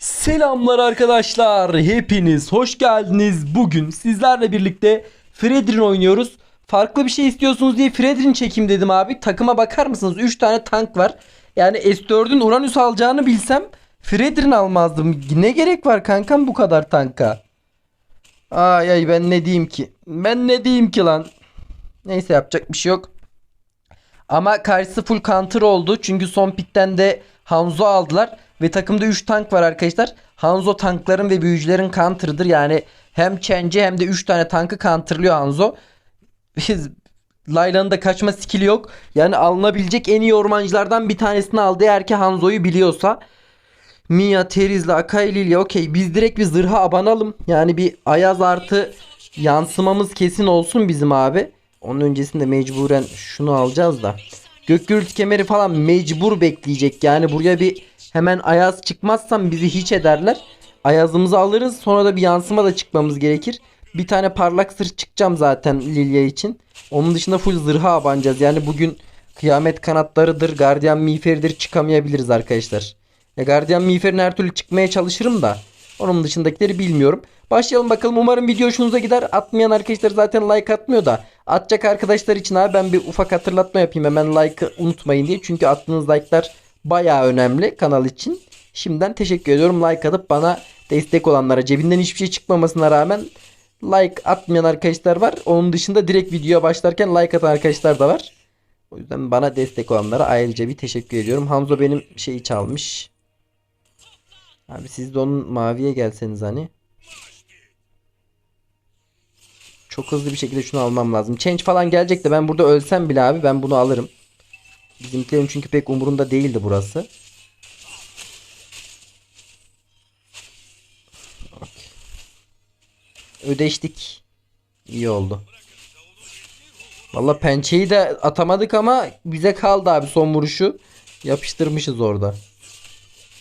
Selamlar arkadaşlar. Hepiniz hoş geldiniz. Bugün sizlerle birlikte Fredrin oynuyoruz. Farklı bir şey istiyorsunuz diye Fredrin çekeyim dedim abi. Takıma bakar mısınız? 3 tane tank var. Yani S4'ün Uranüs alacağını bilsem Fredrin almazdım. Ne gerek var kankam bu kadar tanka? Ay ay ben ne diyeyim ki? Ben ne diyeyim ki lan? Neyse yapacak bir şey yok. Ama karşısı full counter oldu. Çünkü son pikten de Hanzo aldılar. Ve takımda 3 tank var arkadaşlar. Hanzo tankların ve büyücülerin counter'ıdır. Yani hem Chenji hem de 3 tane tankı counter'lıyor Hanzo. Layla'nın da kaçma skill'i yok. Yani alınabilecek en iyi ormancılardan bir tanesini aldı eğer ki Hanzo'yu biliyorsa. Mia, Teriz'le Akai, Lilia okey biz direkt bir zırha abanalım. Yani bir Ayaz artı yansımamız kesin olsun bizim abi. Onun öncesinde mecburen şunu alacağız da. Gök gürültü kemeri falan mecbur bekleyecek. Yani buraya bir hemen Ayaz çıkmazsam bizi hiç ederler. Ayazımızı alırız sonra da bir yansıma da çıkmamız gerekir. Bir tane parlak sır çıkacağım zaten Lilia için. Onun dışında full zırha abanacağız. Yani bugün kıyamet kanatlarıdır, gardiyan miğferidir çıkamayabiliriz arkadaşlar. Ya gardiyan miğferin her türlü çıkmaya çalışırım da. Onun dışındakileri bilmiyorum. Başlayalım bakalım. Umarım video hoşunuza gider. Atmayan arkadaşlar zaten like atmıyor da. Atacak arkadaşlar için abi ben bir ufak hatırlatma yapayım. Hemen like'ı unutmayın diye. Çünkü attığınız like'lar baya önemli kanal için. Şimdiden teşekkür ediyorum. Like atıp bana destek olanlara. Cebinden hiçbir şey çıkmamasına rağmen like atmayan arkadaşlar var. Onun dışında direkt videoya başlarken like atan arkadaşlar da var. O yüzden bana destek olanlara ayrıca bir teşekkür ediyorum. Hamza benim şeyi çalmış. Abi siz de onun maviye gelseniz hani. Çok hızlı bir şekilde şunu almam lazım. Change falan gelecek de ben burada ölsem bile abi ben bunu alırım. Bizimkilerin çünkü pek umurunda değildi burası. Ödeştik. İyi oldu. Valla pençeyi de atamadık ama bize kaldı abi son vuruşu. Yapıştırmışız orada.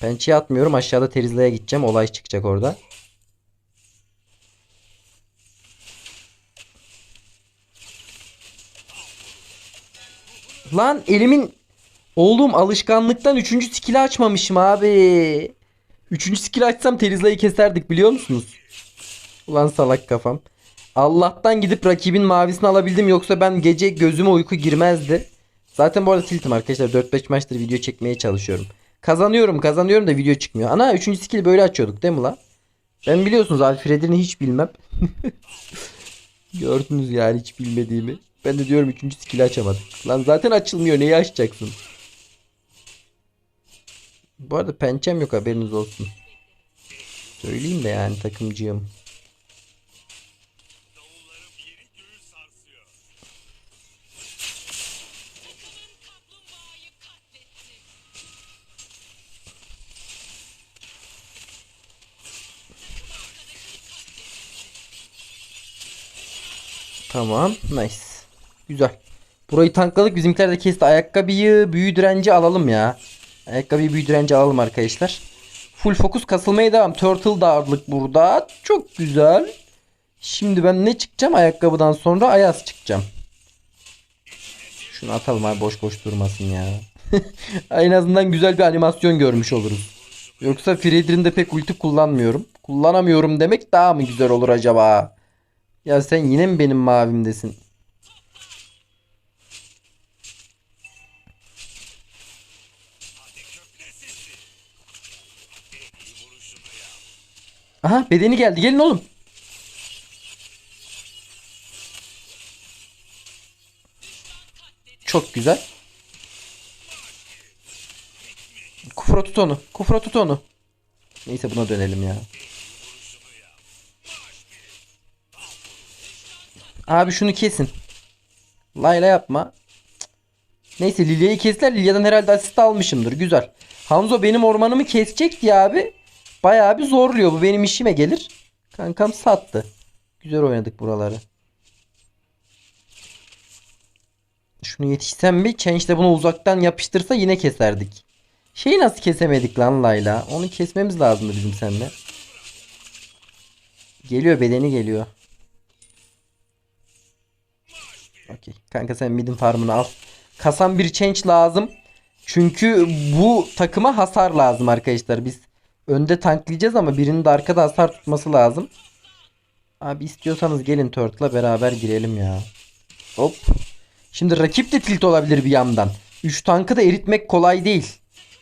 Pençeye atmıyorum. Aşağıda Terizla'ya gideceğim. Olay çıkacak orada. Lan elimin oğlum alışkanlıktan 3. skill'i açmamışım abi. 3. skill'i açsam Terizla'yı keserdik biliyor musunuz? Ulan salak kafam. Allah'tan gidip rakibin mavisini alabildim yoksa ben gece gözüme uyku girmezdi. Zaten bu arada tiltim arkadaşlar 4-5 maçtır video çekmeye çalışıyorum. Kazanıyorum kazanıyorum da video çıkmıyor. Ana 3. skill böyle açıyorduk değil mi lan? Ben biliyorsunuz Alfred'ini hiç bilmem. Gördünüz yani hiç bilmediğimi. Ben de diyorum 3. skill'i açamadık. Lan zaten açılmıyor neyi açacaksın? Bu arada pençem yok haberiniz olsun. Söyleyeyim de yani takımcıyım. Tamam. Nice. Güzel. Burayı tankladık. Bizimkiler de kesti. Ayakkabıyı büyü direnci alalım ya. Ayakkabıyı büyü direnci alalım arkadaşlar. Full fokus kasılmaya devam. Turtle da aldık burada. Çok güzel. Şimdi ben ne çıkacağım? Ayakkabıdan sonra ayaz çıkacağım. Şunu atalım abi boş boş durmasın ya. en azından güzel bir animasyon görmüş oluruz. Yoksa Fredrin'de pek ulti kullanmıyorum. Kullanamıyorum demek daha mı güzel olur acaba? Ya sen yine mi benim mavimdesin? Aha bedeni geldi. Gelin oğlum. Çok güzel. Kufra tut onu. Kufra tut onu. Neyse buna dönelim ya. Abi şunu kesin. Layla yapma. Neyse Lilia'yı kestiler. Lilia'dan herhalde asist almışımdır. Güzel. Hanzo benim ormanımı kesecek diye abi. Bayağı bir zorluyor. Bu benim işime gelir. Kankam sattı. Güzel oynadık buraları. Şunu yetişsem bir Change de bunu uzaktan yapıştırsa yine keserdik. Şeyi nasıl kesemedik lan Layla? Onu kesmemiz lazımdı bizim seninle. Geliyor bedeni geliyor. Okey. Kanka sen midin farmını al. Kasan bir change lazım. Çünkü bu takıma hasar lazım arkadaşlar. Biz önde tanklayacağız ama birinin de arkada hasar tutması lazım. Abi istiyorsanız gelin Turtle'la beraber girelim ya. Hop. Şimdi rakip de tilt olabilir bir yandan. 3 tankı da eritmek kolay değil.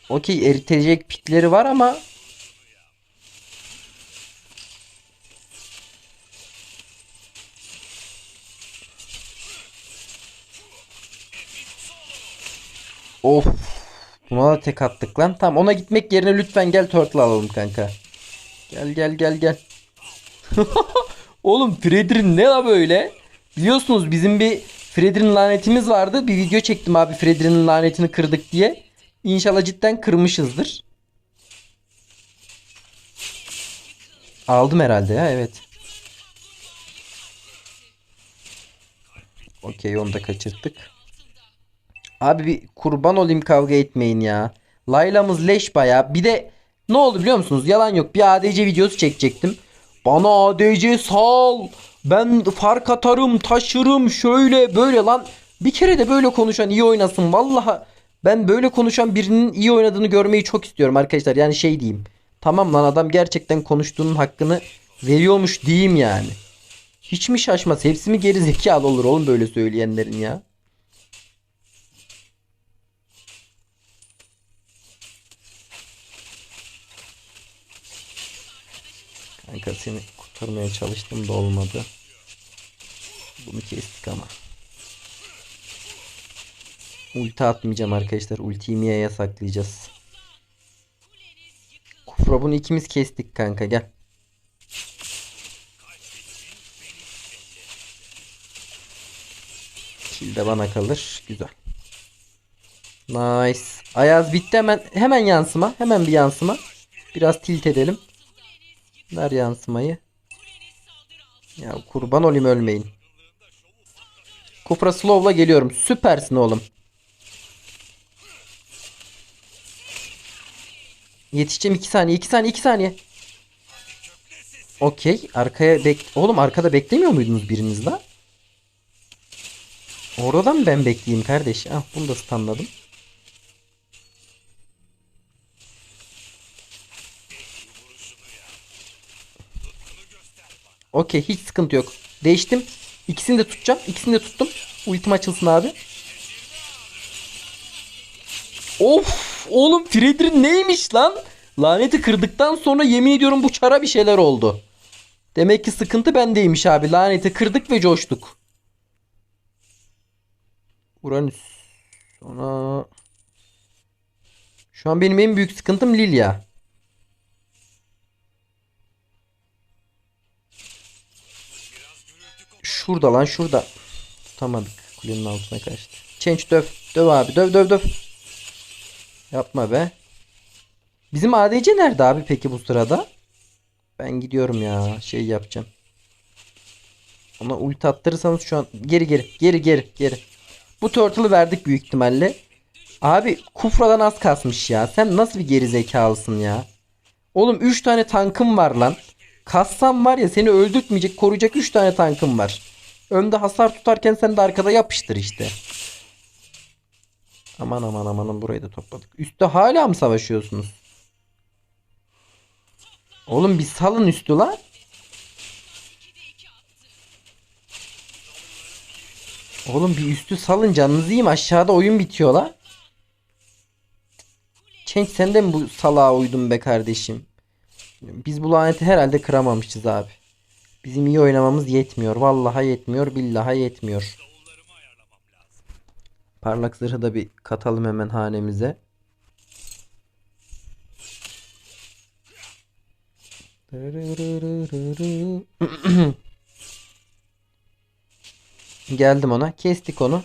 Okey eritecek pikleri var ama Of. Buna da tek attık lan. Tamam ona gitmek yerine lütfen gel turtle alalım kanka. Gel gel gel gel. Oğlum Fredrin ne la böyle? Biliyorsunuz bizim bir Fredrin lanetimiz vardı. Bir video çektim abi Fredrin'in lanetini kırdık diye. İnşallah cidden kırmışızdır. Aldım herhalde ya evet. Okey onu da kaçırttık. Abi bir kurban olayım kavga etmeyin ya. Layla'mız leş baya. Bir de ne oldu biliyor musunuz? Yalan yok. Bir ADC videosu çekecektim. Bana ADC sal. Ben fark atarım, taşırım, şöyle böyle lan. Bir kere de böyle konuşan iyi oynasın. Vallahi ben böyle konuşan birinin iyi oynadığını görmeyi çok istiyorum arkadaşlar. Yani şey diyeyim. Tamam lan adam gerçekten konuştuğunun hakkını veriyormuş diyeyim yani. Hiç mi şaşmaz? Hepsi mi geri zekalı olur oğlum böyle söyleyenlerin ya? Kanka seni kurtarmaya çalıştım da olmadı. Bunu kestik ama. Ulti atmayacağım arkadaşlar. Ultiyi Mia'ya saklayacağız. Kufra bunu ikimiz kestik kanka gel. Kill de bana kalır. Güzel. Nice. Ayaz bitti hemen hemen yansıma. Hemen bir yansıma. Biraz tilt edelim. Ver yansımayı. Ya kurban olayım ölmeyin. Kufra slow'la geliyorum. Süpersin oğlum. Yetişeceğim 2 saniye 2 saniye 2 saniye. Okey. Arkaya bek... Oğlum arkada beklemiyor muydunuz biriniz la? Orada mı ben bekleyeyim kardeş? Ah bunu da stunladım. Okey hiç sıkıntı yok. Değiştim. İkisini de tutacağım. İkisini de tuttum. Ultim açılsın abi. Of oğlum Fredrin neymiş lan? Laneti kırdıktan sonra yemin ediyorum bu çara bir şeyler oldu. Demek ki sıkıntı bendeymiş abi. Laneti kırdık ve coştuk. Uranüs. Sonra... Şu an benim en büyük sıkıntım Lilia. Şurada lan şurada. Tutamadık. Kulenin altına kaçtı. Change döv. Döv abi. Döv döv döv. Yapma be. Bizim ADC nerede abi peki bu sırada? Ben gidiyorum ya. Şey yapacağım. Ona ulti attırırsanız şu an geri geri geri geri geri. Bu turtle'ı verdik büyük ihtimalle. Abi kufradan az kasmış ya. Sen nasıl bir geri zekalısın ya? Oğlum 3 tane tankım var lan. Kassam var ya seni öldürtmeyecek koruyacak 3 tane tankım var. Önde hasar tutarken sen de arkada yapıştır işte. Aman aman amanın burayı da topladık. Üstte hala mı savaşıyorsunuz? Oğlum bir salın üstü lan. Oğlum bir üstü salın canınızı yiyeyim aşağıda oyun bitiyor la. Çenk sen de mi bu salağa uydun be kardeşim? Biz bu laneti herhalde kıramamışız abi. Bizim iyi oynamamız yetmiyor. Vallahi yetmiyor. Billahi yetmiyor. Parlak zırhı da bir katalım hemen hanemize. Geldim ona. Kestik onu.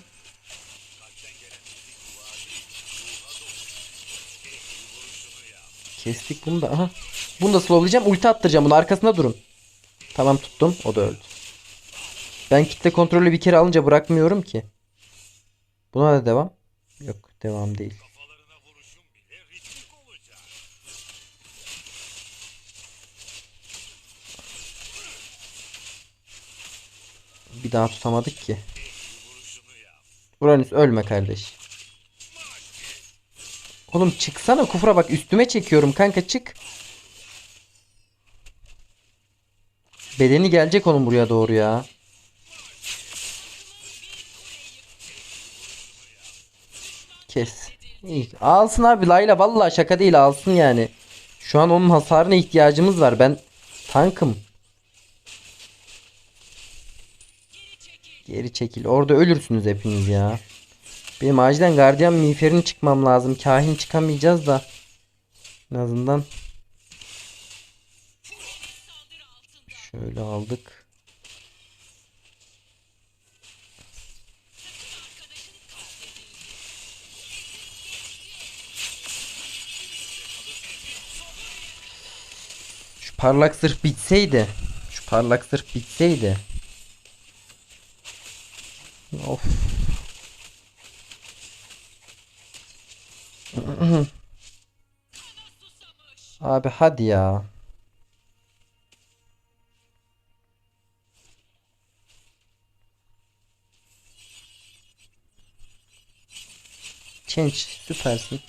Kestik bunu da. Aha. Bunu da slowlayacağım. Ulti attıracağım bunu. Arkasında durun. Tamam tuttum. O da öldü. Ben kitle kontrolü bir kere alınca bırakmıyorum ki. Buna da devam. Yok devam değil. Bir daha tutamadık ki. Uranüs ölme kardeş. Oğlum çıksana kufra bak üstüme çekiyorum kanka çık. Bedeni gelecek onun buraya doğru ya. Kes. İyi. Alsın abi Layla vallahi şaka değil alsın yani. Şu an onun hasarına ihtiyacımız var. Ben tankım. Geri çekil. Orada ölürsünüz hepiniz ya. Benim acilen gardiyan miğferini çıkmam lazım. Kahin çıkamayacağız da. En azından. Şöyle aldık. Şu parlak zırh bitseydi. Şu parlak zırh bitseydi. Of. Abi hadi ya. Change süpersin.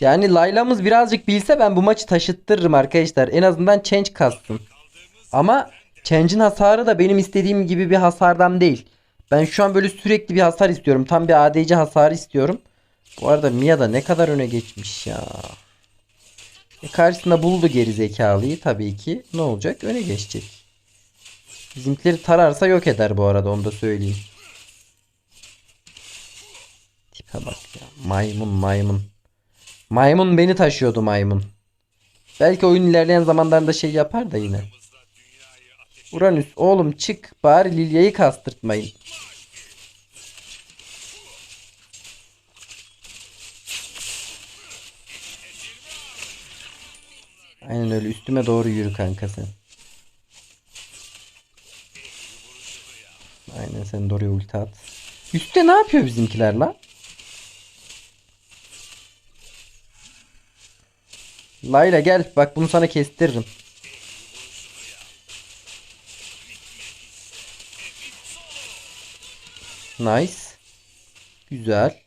Yani Layla'mız birazcık bilse ben bu maçı taşıttırırım arkadaşlar. En azından change kastım. Ama change'in hasarı da benim istediğim gibi bir hasardan değil. Ben şu an böyle sürekli bir hasar istiyorum. Tam bir ADC hasarı istiyorum. Bu arada Mia da ne kadar öne geçmiş ya. E karşısında buldu geri zekalıyı tabii ki. Ne olacak? Öne geçecek. Bizimkileri tararsa yok eder bu arada onu da söyleyeyim. Tipe bak ya. Maymun maymun. Maymun beni taşıyordu maymun. Belki oyun ilerleyen zamanlarında şey yapar da yine. Uranüs oğlum çık bari Lilya'yı kastırtmayın. Aynen öyle üstüme doğru yürü kanka sen. Aynen sen oraya ulti at. Üstte ne yapıyor bizimkiler lan? Layla gel bak bunu sana kestiririm. Nice. Güzel.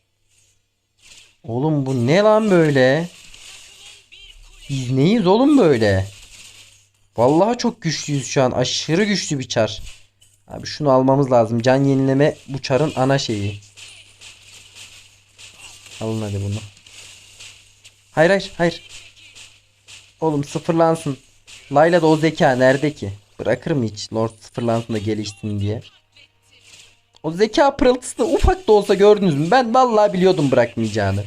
Oğlum bu ne lan böyle? Biz neyiz oğlum böyle? Vallahi çok güçlüyüz şu an. Aşırı güçlü bir çar. Abi şunu almamız lazım. Can yenileme bu çarın ana şeyi. Alın hadi bunu. Hayır hayır hayır. Oğlum sıfırlansın. Layla da o zeka nerede ki? Bırakır mı hiç Lord sıfırlansın da gelişsin diye. O zeka pırıltısını ufak da olsa gördünüz mü? Ben vallahi biliyordum bırakmayacağını.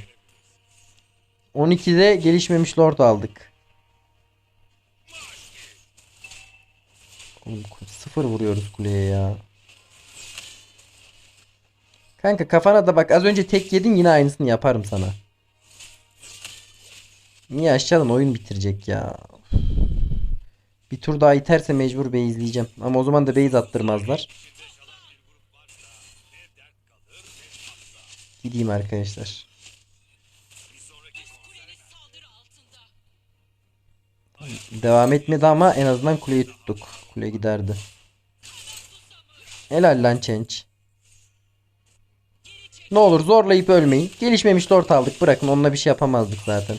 12'de gelişmemiş Lord aldık. Oğlum sıfır vuruyoruz kuleye ya. Kanka kafana da bak az önce tek yedin yine aynısını yaparım sana. Niye aşağıdan oyun bitirecek ya. Bir tur daha iterse mecbur base izleyeceğim. Ama o zaman da base attırmazlar. Gideyim arkadaşlar. Devam etmedi ama en azından kuleyi tuttuk. Kule giderdi. Helal lan Change. Ne olur zorlayıp ölmeyin. Gelişmemiş lord aldık. Bırakın onunla bir şey yapamazdık zaten.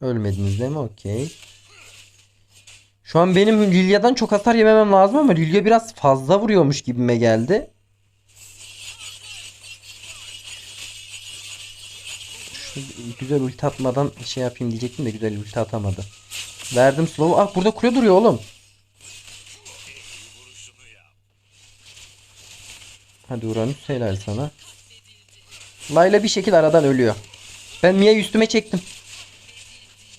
Ölmediniz değil mi? Okey. Şu an benim Lilya'dan çok hasar yememem lazım ama Lilya biraz fazla vuruyormuş gibime geldi. Şu güzel ulti atmadan şey yapayım diyecektim de güzel ulti atamadı. Verdim slow. Ah burada kule duruyor oğlum. Hadi Uranüs helal sana. Layla bir şekil aradan ölüyor. Ben Mia'yı üstüme çektim.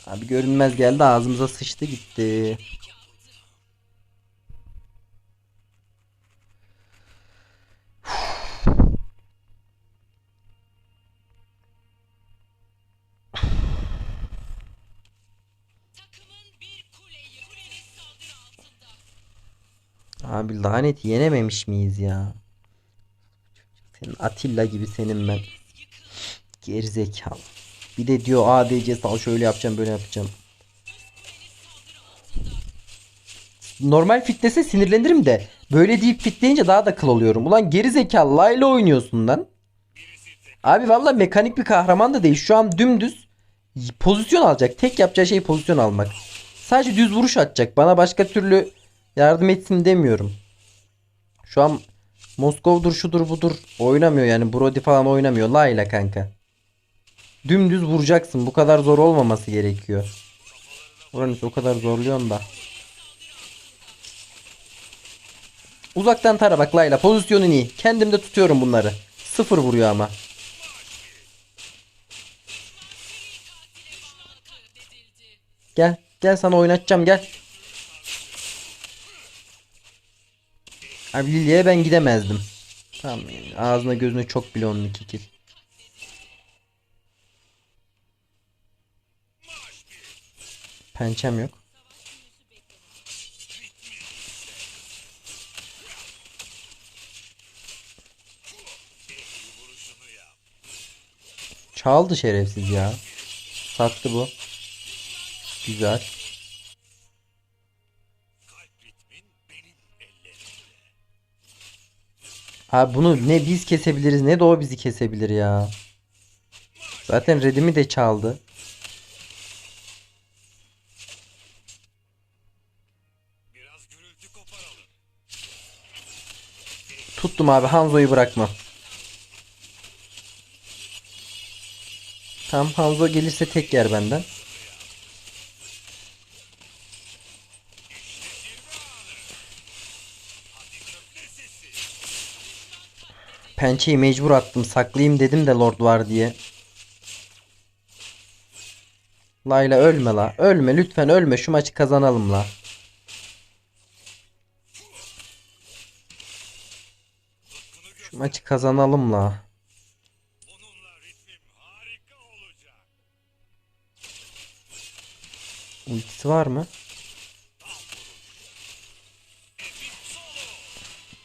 Abi görünmez geldi ağzımıza sıçtı gitti. Abi lanet yenememiş miyiz ya? Senin Atilla gibi senin ben. Gerizekalı. Bir de diyor ADC sal şöyle yapacağım böyle yapacağım. Normal fitlese sinirlenirim de böyle deyip fitleyince daha da kıl oluyorum. Ulan gerizekalı Layla oynuyorsun lan. Abi valla mekanik bir kahraman da değil. Şu an dümdüz pozisyon alacak. Tek yapacağı şey pozisyon almak. Sadece düz vuruş atacak. Bana başka türlü yardım etsin demiyorum. Şu an Moskov'dur şudur budur oynamıyor yani Brody falan oynamıyor. Layla kanka. Dümdüz vuracaksın. Bu kadar zor olmaması gerekiyor. Uranüs o kadar zorluyorsun da. Uzaktan tara bak Layla. Pozisyonun iyi. Kendimde tutuyorum bunları. Sıfır vuruyor ama. Gel. Gel sana oynatacağım gel. Abi Lily'ye ben gidemezdim. Tamam ağzına gözüne çok bile onun iki kill. Pençem yok. Çaldı şerefsiz ya. Sattı bu. Güzel. Abi bunu ne biz kesebiliriz ne de o bizi kesebilir ya. Zaten redimi de çaldı. Tuttum abi Hanzo'yu bırakma. Tamam Hanzo gelirse tek yer benden. Pençeyi mecbur attım. Saklayayım dedim de Lord var diye. Layla ölme la. Ölme lütfen ölme. Şu maçı kazanalım la. Maçı kazanalım la. Ultisi var mı?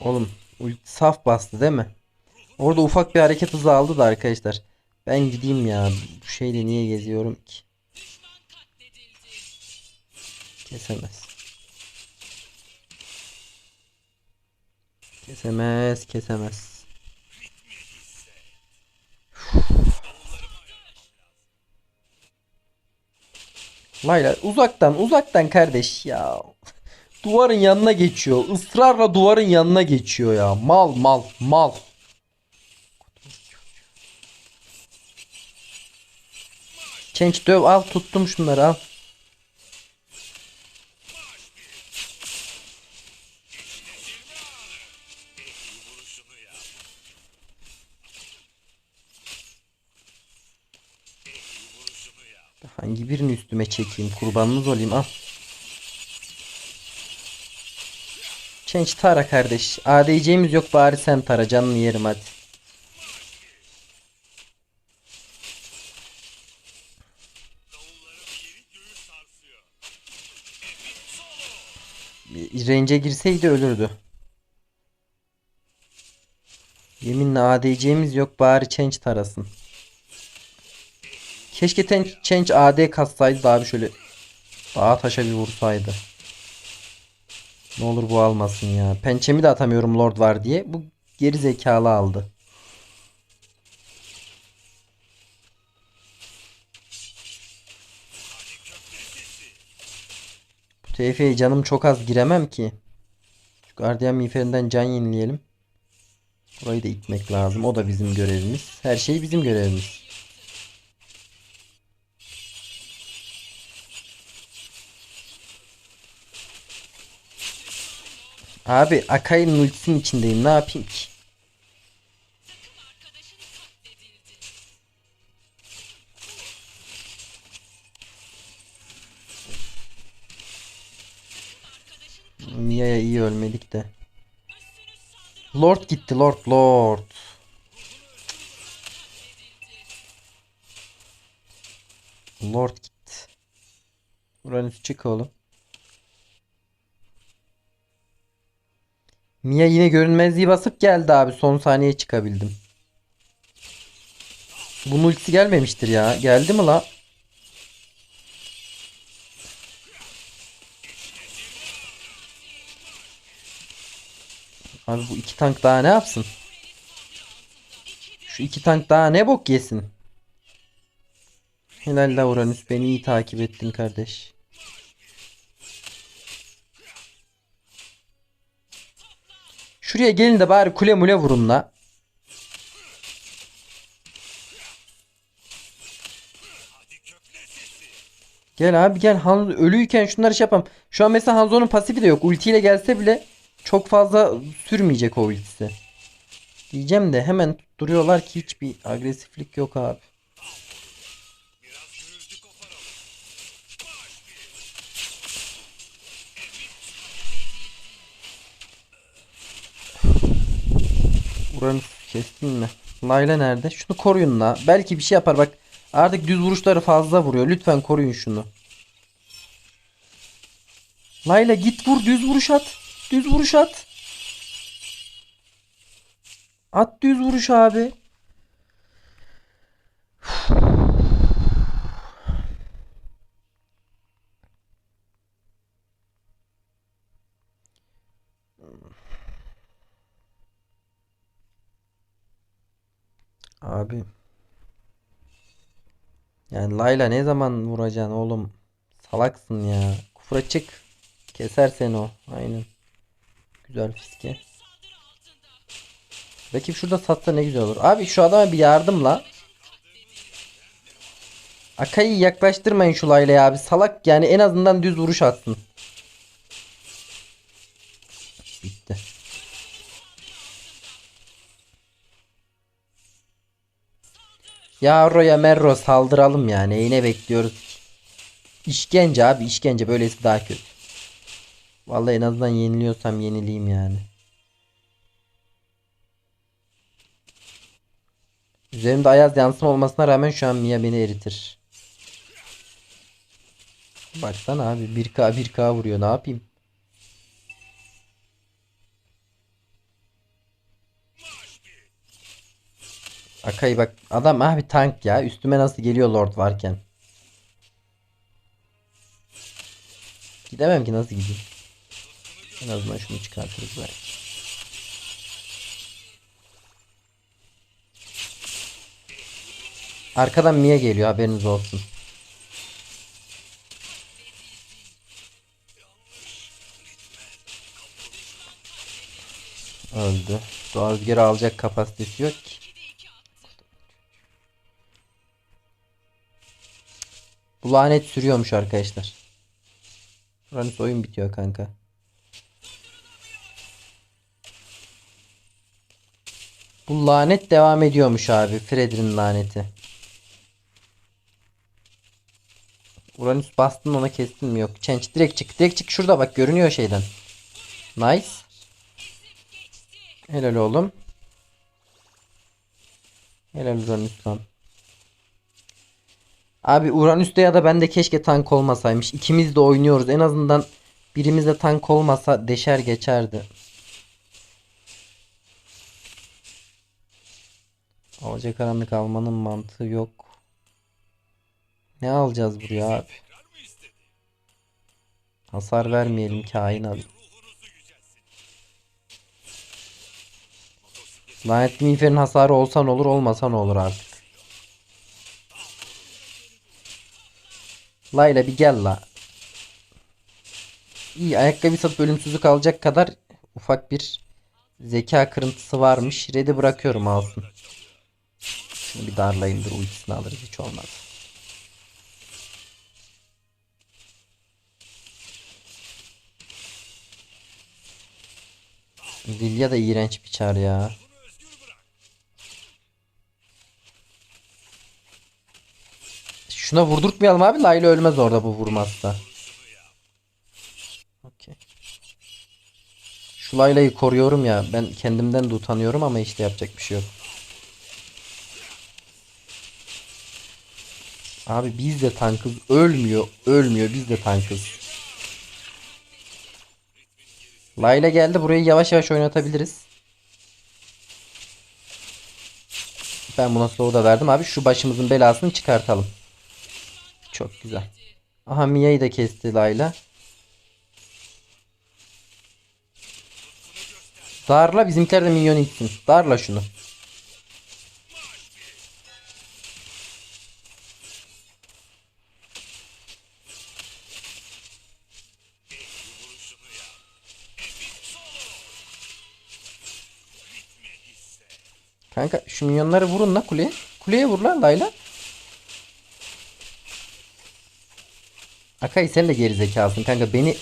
Oğlum ulti saf bastı değil mi? Orada ufak bir hareket hızı aldı da arkadaşlar. Ben gideyim ya. Bu şeyle niye geziyorum ki? Kesemez. Kesemez, kesemez. Layla uzaktan uzaktan kardeş ya. Duvarın yanına geçiyor. Israrla duvarın yanına geçiyor ya. Mal mal mal. Change döv al tuttum şunları al. Çekeyim? Kurbanınız olayım al. Change tara kardeş. ADC'miz yok bari sen tara canını yerim hadi. Range'e girseydi ölürdü. Yeminle ADC'miz yok bari change tarasın. Keşke ten, change AD katsaydı da abi şöyle dağa taşa bir vursaydı. Ne olur bu almasın ya. Pençemi de atamıyorum Lord var diye. Bu geri zekalı aldı. Bu TF'ye canım çok az giremem ki. Şu gardiyan miğferinden can yenileyelim. Burayı da itmek lazım. O da bizim görevimiz. Her şey bizim görevimiz. Abi Akai'nin ultisinin içindeyim. Ne yapayım ki? Mia'ya iyi ölmedik de. Lord gitti Lord Lord. Lord gitti. Uranüs çık oğlum. Mia yine görünmezliği basıp geldi abi. Son saniye çıkabildim. Bunun ultisi gelmemiştir ya. Geldi mi la? Abi bu iki tank daha ne yapsın? Şu iki tank daha ne bok yesin. Helal la Uranüs beni iyi takip ettin kardeş. Şuraya gelin de bari kule mule vurun la. Gel abi gel Hanzo ölüyken şunları şey yapalım. Şu an mesela Hanzo'nun pasifi de yok. Ultiyle gelse bile çok fazla sürmeyecek o ultisi. Diyeceğim de hemen duruyorlar ki hiçbir agresiflik yok abi. Uranüs kestin mi? Layla nerede? Şunu koruyun la. Belki bir şey yapar bak. Artık düz vuruşları fazla vuruyor. Lütfen koruyun şunu. Layla git vur düz vuruş at. Düz vuruş at. At düz vuruş abi. Abi. Yani Layla ne zaman vuracaksın oğlum? Salaksın ya. Kufra çık. Keser seni o. Aynen. Güzel fiske. Rakip şurada satsa ne güzel olur. Abi şu adama bir yardımla. Akai'yi yaklaştırmayın şu Layla'ya abi. Salak yani en azından düz vuruş atsın. Yarro'ya Merro saldıralım ya. Neyine bekliyoruz? İşkence abi işkence. Böylesi daha kötü. Vallahi en azından yeniliyorsam yenileyim yani. Üzerimde ayaz yansıma olmasına rağmen şu an Mia beni eritir. Baksana abi 1K 1K vuruyor ne yapayım? Akai bak adam abi tank ya üstüme nasıl geliyor Lord varken. Gidemem ki nasıl gideyim? En azından şunu çıkartırız belki. Arkadan Mia geliyor haberiniz olsun. Öldü. Doğa rüzgarı alacak kapasitesi yok ki. Bu lanet sürüyormuş arkadaşlar. Uranüs oyun bitiyor kanka. Bu lanet devam ediyormuş abi. Fred'in laneti. Uranüs bastın ona kestin mi? Yok. Change direkt çık. Direkt çık. Şurada bak görünüyor şeyden. Nice. Helal oğlum. Helal Uranüs lan. Abi Uranüs'te ya da bende keşke tank olmasaymış. İkimiz de oynuyoruz. En azından birimizde tank olmasa deşer geçerdi. Alacak karanlık almanın mantığı yok. Ne alacağız buraya abi? Hasar vermeyelim kain alayım. Lanetli miğferin hasarı olsa ne olur olmasa ne olur artık. Layla bir gel la. İyi ayakkabı satıp ölümsüzlük alacak kadar ufak bir zeka kırıntısı varmış. Red'i bırakıyorum alsın. Şunu bir darlayayım dur ultisini alırız hiç olmaz. Lilia da iğrenç bir çar ya. Şuna vurdurtmayalım abi. Layla ölmez orada bu vurmazsa. Okey. Şu Layla'yı koruyorum ya. Ben kendimden de utanıyorum ama işte yapacak bir şey yok. Abi biz de tankız. Ölmüyor. Ölmüyor. Biz de tankız. Layla geldi. Burayı yavaş yavaş oynatabiliriz. Ben buna slow da verdim abi. Şu başımızın belasını çıkartalım. Çok güzel. Aha Mia'yı da kesti Layla. Darla bizimkiler de minyon itsin. Darla şunu. Kanka şu minyonları vurun la kuleye. Kuleye vur la Layla. Akay sen de geri zekalısın kanka. Beni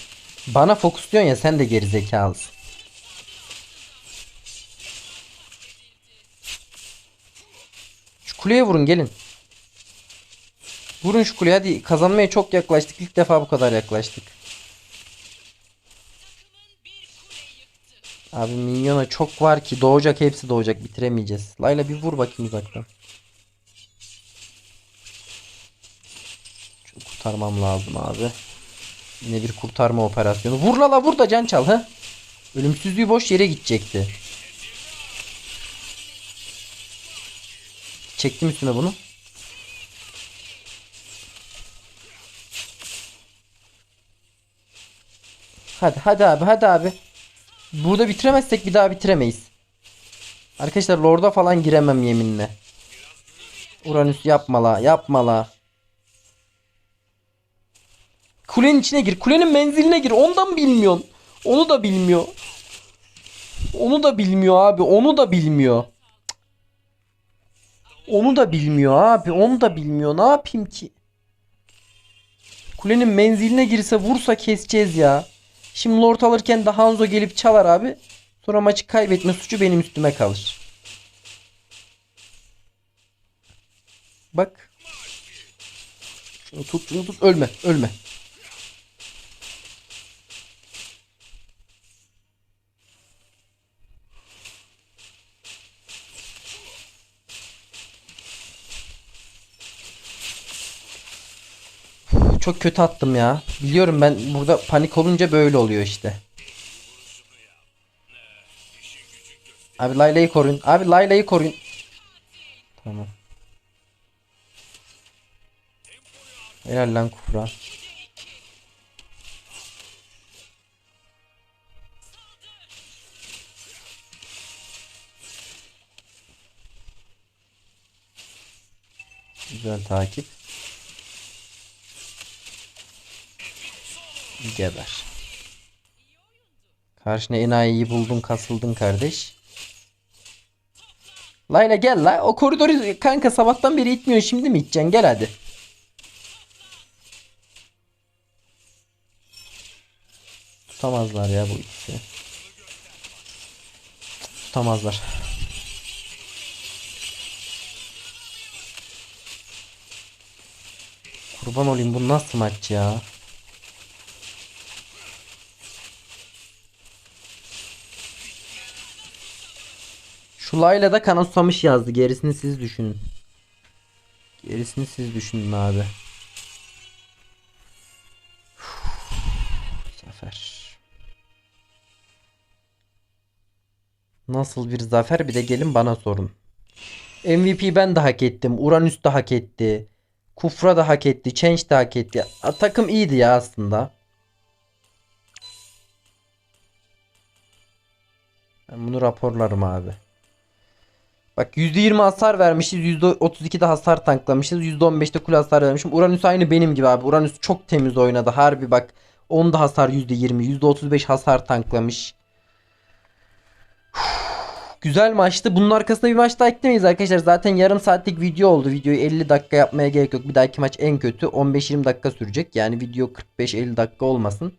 bana fokusluyorsun ya sen de geri zekalısın. Şu kuleye vurun gelin. Vurun şu kuleye hadi kazanmaya çok yaklaştık. İlk defa bu kadar yaklaştık. Abi minyona çok var ki doğacak hepsi doğacak bitiremeyeceğiz. Layla bir vur bakayım uzaktan. Kurtarmam lazım abi. Yine bir kurtarma operasyonu. Vur la vur da can çal ha. Ölümsüzlüğü boş yere gidecekti. Çektim üstüne bunu. Hadi hadi abi hadi abi. Burada bitiremezsek bir daha bitiremeyiz. Arkadaşlar Lord'a falan giremem yeminle. Uranüs yapma la yapma la. Kulenin içine gir. Kulenin menziline gir. Ondan bilmiyorsun. Onu da bilmiyor. Onu da bilmiyor abi. Onu da bilmiyor. Onu da bilmiyor abi. Onu da bilmiyor. Ne yapayım ki? Kulenin menziline girse vursa keseceğiz ya. Şimdi Lord alırken de Hanzo gelip çalar abi. Sonra maçı kaybetme suçu benim üstüme kalır. Bak. Şunu tut şunu tut. Ölme ölme. Çok kötü attım ya. Biliyorum ben burada panik olunca böyle oluyor işte. Abi Layla'yı koruyun. Abi Layla'yı koruyun. Tamam. Helal lan kufra. Güzel takip. Geber. Karşına enayiyi buldun kasıldın kardeş. Layla gel la. O koridoru kanka sabahtan beri itmiyor şimdi mi iteceksin? Gel hadi. Tutamazlar ya bu ikisi. Tutamazlar. Kurban olayım bu nasıl maç ya? Şu Layla da kana susamış yazdı. Gerisini siz düşünün. Gerisini siz düşünün abi. Zafer. Nasıl bir zafer bir de gelin bana sorun. MVP ben de hak ettim. Uranüs de hak etti. Kufra da hak etti. Change de hak etti. A, takım iyiydi ya aslında. Ben bunu raporlarım abi. Bak %20 hasar vermişiz. %32'de hasar tanklamışız. %15'te kule hasar vermişim. Uranüs aynı benim gibi abi. Uranüs çok temiz oynadı. Harbi bak. Onda hasar %20. %35 hasar tanklamış. Güzel maçtı. Bunun arkasında bir maç daha eklemeyiz arkadaşlar. Zaten yarım saatlik video oldu. Videoyu 50 dakika yapmaya gerek yok. Bir dahaki maç en kötü 15-20 dakika sürecek. Yani video 45-50 dakika olmasın.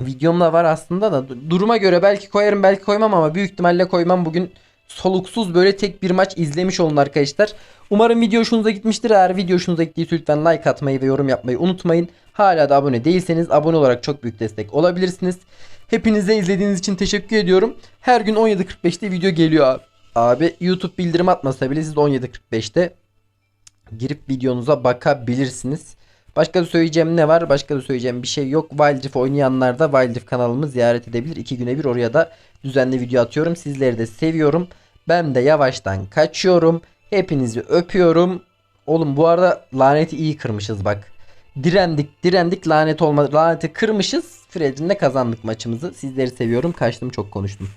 Videomda var aslında da duruma göre belki koyarım belki koymam ama büyük ihtimalle koymam bugün soluksuz böyle tek bir maç izlemiş olun arkadaşlar. Umarım video hoşunuza gitmiştir. Eğer video hoşunuza gittiyse lütfen like atmayı ve yorum yapmayı unutmayın. Hala da abone değilseniz abone olarak çok büyük destek olabilirsiniz. Hepinize izlediğiniz için teşekkür ediyorum. Her gün 17.45'te video geliyor abi. Abi YouTube bildirim atmasa bile siz 17.45'te girip videonuza bakabilirsiniz. Başka da söyleyeceğim ne var? Başka da söyleyeceğim bir şey yok. Wild Rift oynayanlar da Wild kanalımı ziyaret edebilir. İki güne bir oraya da düzenli video atıyorum. Sizleri de seviyorum. Ben de yavaştan kaçıyorum. Hepinizi öpüyorum. Oğlum bu arada laneti iyi kırmışız bak. Direndik direndik lanet olmadı. Laneti kırmışız. Fred'inle kazandık maçımızı. Sizleri seviyorum. Kaçtım çok konuştum.